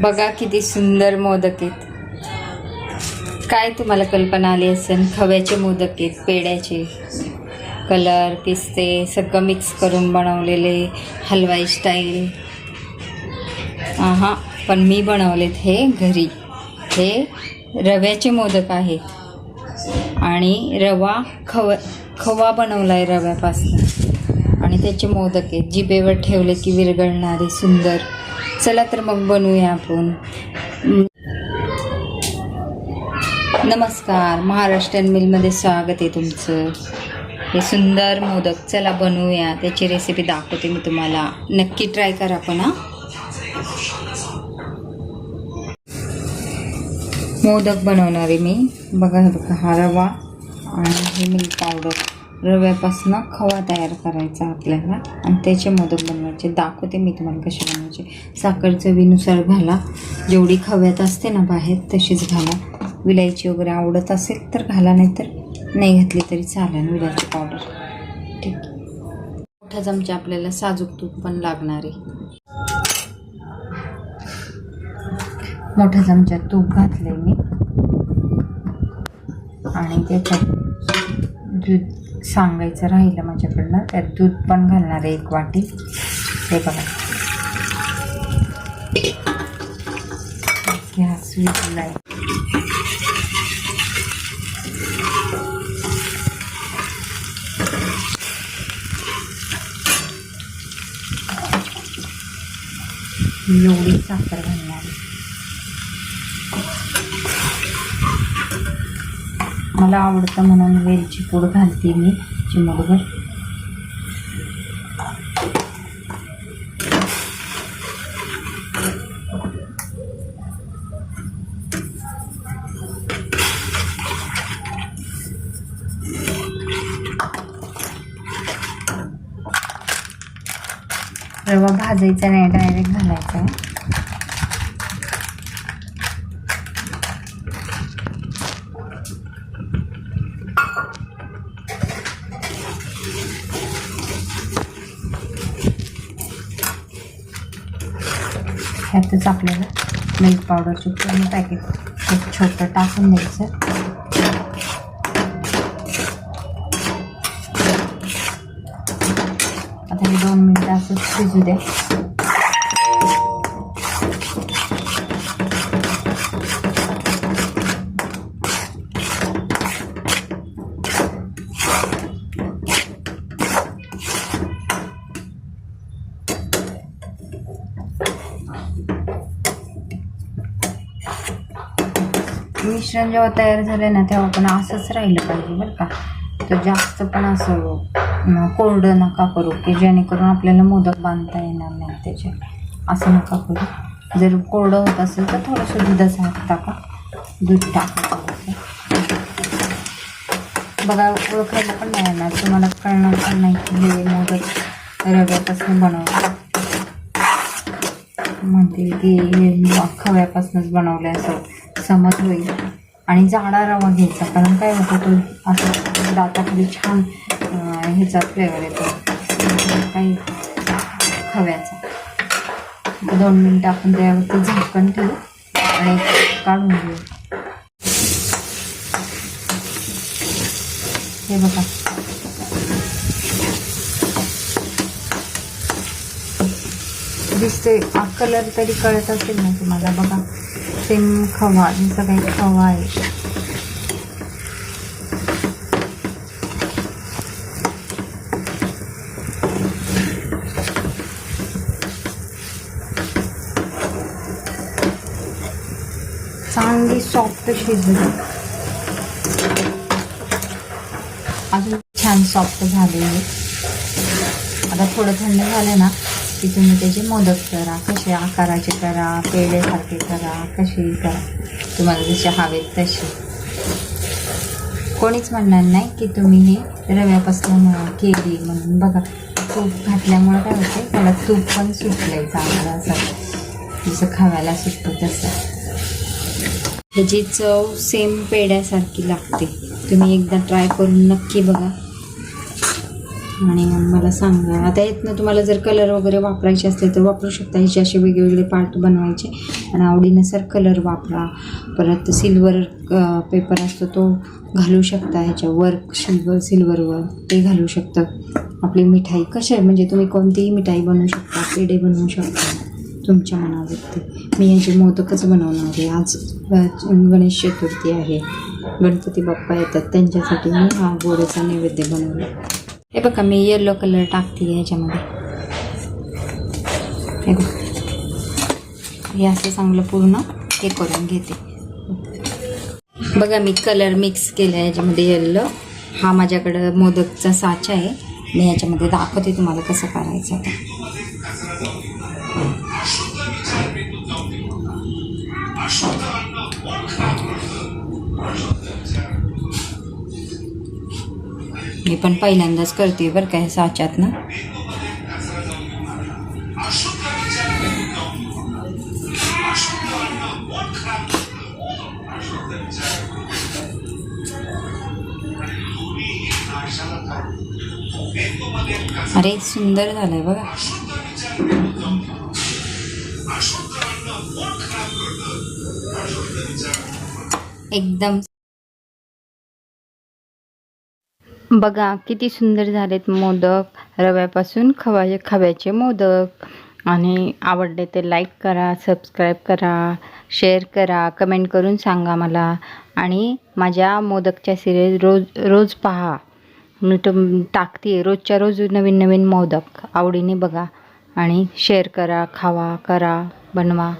बघा किती सुंदर मोदक आहेत. काय तुम्हाला कल्पना आली असेल? खव्याचे मोदक आहेत पेड्याचे कलर पिस्ते सगळं मिक्स करून बनवलेले हलवाई स्टाईल हां पण मी बनवलेत हे घरी. हे रव्याचे मोदक आहेत. आणि रवा खव खवा बनवला आहे रव्यापासून. आणि त्याचे मोदक आहेत. जिभेवर ठेवले की विरघळणारे सुंदर. चला तर मग बनवूया आपण. नमस्कार महाराष्ट्रीयन मिलमध्ये स्वागत आहे तुमचं. हे सुंदर मोदक चला बनवूया. त्याची रेसिपी दाखवते मी तुम्हाला. नक्की ट्राय करा पण हां. मोदक बनवणार आहे मी. बघा हे बघा हा रवा आणि हे मिल्क पावडर रव्यापासून खवा तयार करायचा आपल्याला. आणि त्याचे मोदक बनवायचे. दाखवते मी तुम्हाला कसे बनवायचे. साखर चवीनुसार घाला. जेवढी खव्यात असते ना बाहेर तशीच घाला. विलायची वगैरे आवडत असेल तर घाला नाही तर नाही घातली तरी चालेल विलायची पावडर ठीक. मोठा चमचा आपल्याला साजूक तूप पण लागणार आहे. मोठ्या चमच्यात तूप घातलंय मी. आणि त्याच्यात दूध सांगायचं राहिलं माझ्याकडनं. त्यात दूध पण घालणार आहे एक वाटी. हे बघा. गॅस विजला आहे एवढी साखर घालणार आहे. मला आवडतं म्हणून वेलची पूड घालते मी चिमटभर. रवा भाजायचा नाही डायरेक्ट घालायचा. ह्यातच आपल्याला मिल्क पावडरचे पूर्ण पॅकेट एक छोटं टाकून द्यायचं. आता हे दोन मिनटं असं शिजू द्या. मिश्रण जेव्हा तयार झालं ना तेव्हा पण असंच राहिलं पाहिजे बरं का. तर जास्त पण असं कोरडं नका करू की जेणेकरून आपल्याला मोदक बांधता येणार नाही त्याचे असं नका करू. जर कोरडं होत असेल तर थोडंसं दुधाचा हात टाका. दूध टाका बघा ओळखायला पण नाही येणार. तुम्हाला कळणार पण नाही की हे मोदक रव्यापासून बनवलं. म्हणतील की हे खव्यापासूनच बनवले असं. समज होईल आणि जाडा रवा घ्यायचा. कारण काय होतं तो असं दाताखाली छान ह्याचा फ्लेवर येतो. काही खव्याचा. दोन मिनटं आपण त्यावरती झाकण ठेवू आणि काढून घेऊ. हे बघा. दिसते कलर तरी कळत असेल ना तुम्हाला? बघा. सेम खवा जसं काही खवा आहे चांगली सॉफ्ट शिजली अजून छान सॉफ्ट झाले आता थोडं थंड झालं ना की तुम्ही त्याचे मोदक करा कसे आकाराचे करा पेढेसारखे करा कसे करा तुम्हाला जसे हवेत तसे. कोणीच म्हणणार नाही की तुम्ही हे रव्यापासून केली म्हणून. बघा तूप घातल्यामुळे काय होते त्याला तूप पण सुटलंय चांगलं असं. जसं खाव्याला सुटतं तसं. ह्याची चव सेम पेड्यासारखी लागते. तुम्ही एकदा ट्राय करून नक्की बघा. आणि मला सांगा. आता यातनं तुम्हाला जर कलर वगैरे वापरायचे असले तर वापरू शकता. ह्याचे असे वेगवेगळे पार्ट बनवायचे. आणि आवडीनुसार कलर वापरा. परत सिल्वर पेपर असतो तो घालू शकता ह्याच्या वर्क सिल्वर सिल्वरवर ते घालू शकतं. आपली मिठाई कशा म्हणजे तुम्ही कोणतीही मिठाई बनवू शकता पेढे बनवू शकता तुमच्या मनावरती. मी याचे मोदकच बनवणार आहे. आज गणेश चतुर्थी आहे. गणपती बाप्पा येतात. त्यांच्यासाठी मी हा गोड्याचा नैवेद्य बनवला हे बघा मी येलो कलर टाकते याच्यामध्ये. हे बघा. हे असं चांगलं पूर्ण हे करून घेते. बघा मी कलर मिक्स केला आहे याच्यामध्ये येल्लो हा माझ्याकडं मोदकचा साचा आहे. मी याच्यामध्ये दाखवते तुम्हाला कसं करायचं आता मी पण पहिल्यांदाच करते बरं काय साच्यात ना. अरे सुंदर झालंय बघा. एकदम बघा किती सुंदर झालेत मोदक. रव्यापासून खवा खव्याचे मोदक. आणि आवडले ते लाईक करा सबस्क्राईब करा शेअर करा कमेंट करून सांगा मला. आणि माझ्या मोदकच्या सिरीज रोज रोज पहा. मी तुम टाकते. रोजच्या रोज नवीन नवीन मोदक आवडीने बघा. आणि शेअर करा खावा करा बनवा.